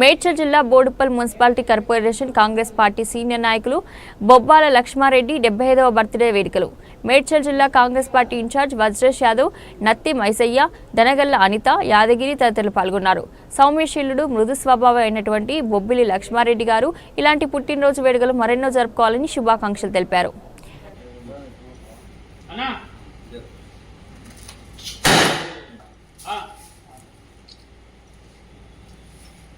మేడ్చల్ జిల్లా Boduppal municipality corporation Congress party senior నాయకులు బొబ్బాల లక్ష్మారెడ్డి డెబ్బై ఐదవ బర్త్డే వేడుకలు. మేడ్చల్ జిల్లా Congress party incharge Vajresh Yadav Natti Mysaiah Danagalla Anitha Yadagiri తదితరులు పాల్గొన్నారు. సౌమ్యశీలుడు మృదు స్వభావం అయినటువంటి బొబ్బిలి లక్ష్మారెడ్డి గారు ఇలాంటి పుట్టినరోజు వేడుకలు మరెన్నో జరుపుకోవాలని శుభాకాంక్షలు తెలిపారు.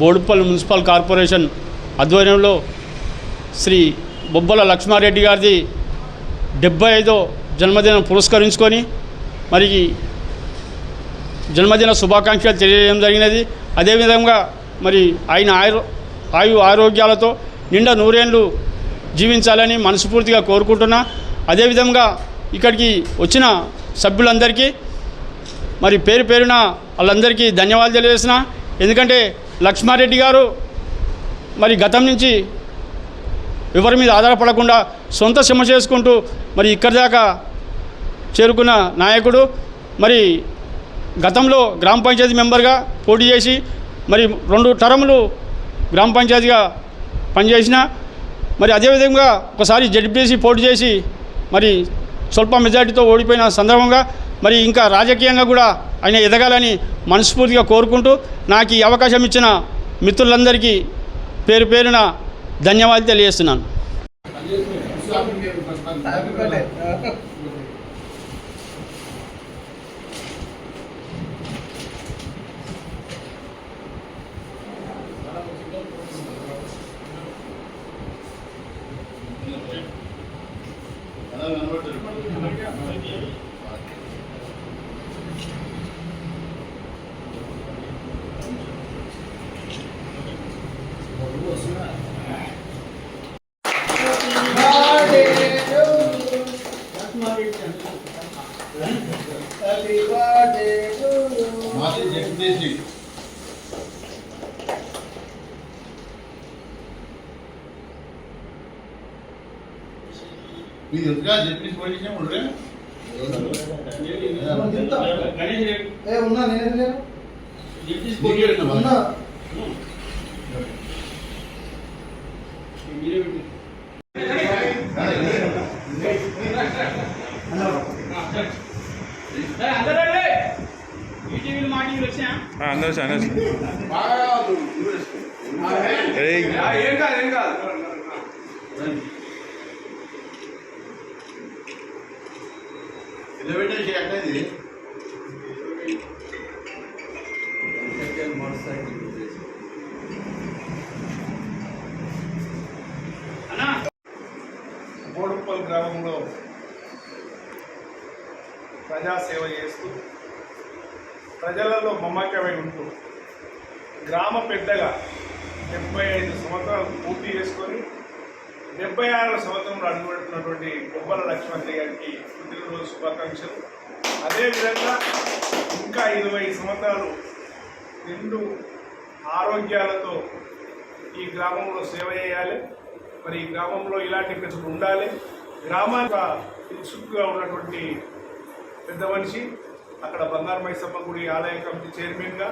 బోడుపల్లి మున్సిపల్ కార్పొరేషన్ ఆధ్వర్యంలో శ్రీ బొబ్బల లక్ష్మారెడ్డి గారిది డెబ్బై ఐదో జన్మదినం పురస్కరించుకొని మరి జన్మదిన శుభాకాంక్షలు తెలియజేయడం జరిగినది. అదేవిధంగా మరి ఆయన ఆయు ఆయు ఆరోగ్యాలతో నిండా నూరేళ్ళు జీవించాలని మనస్ఫూర్తిగా కోరుకుంటున్నా. అదేవిధంగా ఇక్కడికి వచ్చిన సభ్యులందరికీ మరి పేరు పేరున వాళ్ళందరికీ ధన్యవాదాలు తెలియజేసిన. ఎందుకంటే లక్ష్మారెడ్డి గారు మరి గతం నుంచి ఎవరి మీద ఆధారపడకుండా సొంత శ్రమ చేసుకుంటూ మరి ఇక్కడి దాకా చేరుకున్న నాయకుడు. మరి గతంలో గ్రామ పంచాయతీ మెంబర్గా పోటీ చేసి మరి రెండు టర్ములు గ్రామ పంచాయతీగా పనిచేసిన. మరి అదేవిధంగా ఒకసారి జడ్పీసీ పోటీ చేసి మరి స్వల్ప మెజార్టీతో ఓడిపోయిన సందర్భంగా మరి ఇంకా రాజకీయంగా కూడా ఆయన ఎదగాలని మనస్ఫూర్తిగా కోరుకుంటూ నాకు ఈ అవకాశం ఇచ్చిన మిత్రులందరికీ పేరు పేరున ధన్యవాదాలు తెలియజేస్తున్నాను. మీరు ఎందుకు జగదీశ్ పొజిషన్ ఉండరే ఏ ఉన్నా నేను ఉన్నా. అందరూ ఏం కాదు ఏం కాదు. ఎలివేటర్ ఎక్కడది బోడుప్పల్ గ్రామంలో ప్రజాసేవ చేస్తూ ప్రజలలో మమకమై ఉంటూ గ్రామ పెద్దగా డెబ్బై ఐదు సంవత్సరాలు పూర్తి చేసుకొని డెబ్బై ఆరవ సంవత్సరంలో అడుగుపెడుతున్నటువంటి బొబ్బల లక్ష్మణ్ గారికి పుట్టినరోజు శుభాకాంక్షలు. అదేవిధంగా ఇంకా ఇరవై సంవత్సరాలు నిండు ఆరోగ్యాలతో ఈ గ్రామంలో సేవ చేయాలి. మరి ఈ గ్రామంలో ఇలాంటి ప్రజలు ఉండాలి. గ్రామానికి ఇన్సుక్గా ఉన్నటువంటి పెద్ద మనిషి అక్కడ బంగారు మైసమ్మ గుడి ఆలయ కమిటీ చైర్మన్గా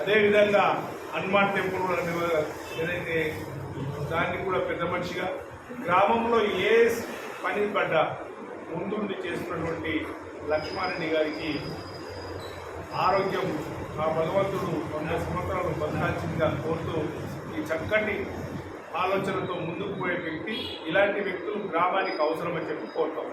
అదేవిధంగా హనుమాన్ టెంపుల్ ఏదైతే దాన్ని కూడా పెద్ద మనిషిగా గ్రామంలో ఏ పని పడ్డా ముందుండి చేస్తున్నటువంటి లక్ష్మారెడ్డి గారికి ఆరోగ్యం ఆ భగవంతుడు వంద సంవత్సరాలు బంధాల్సిందిగా కోరుతూ ఈ చక్కటి ఆలోచనతో ముందుకు పోయే వ్యక్తి ఇలాంటి వ్యక్తులు గ్రామానికి అవసరమని చెప్పి కోరుతాం.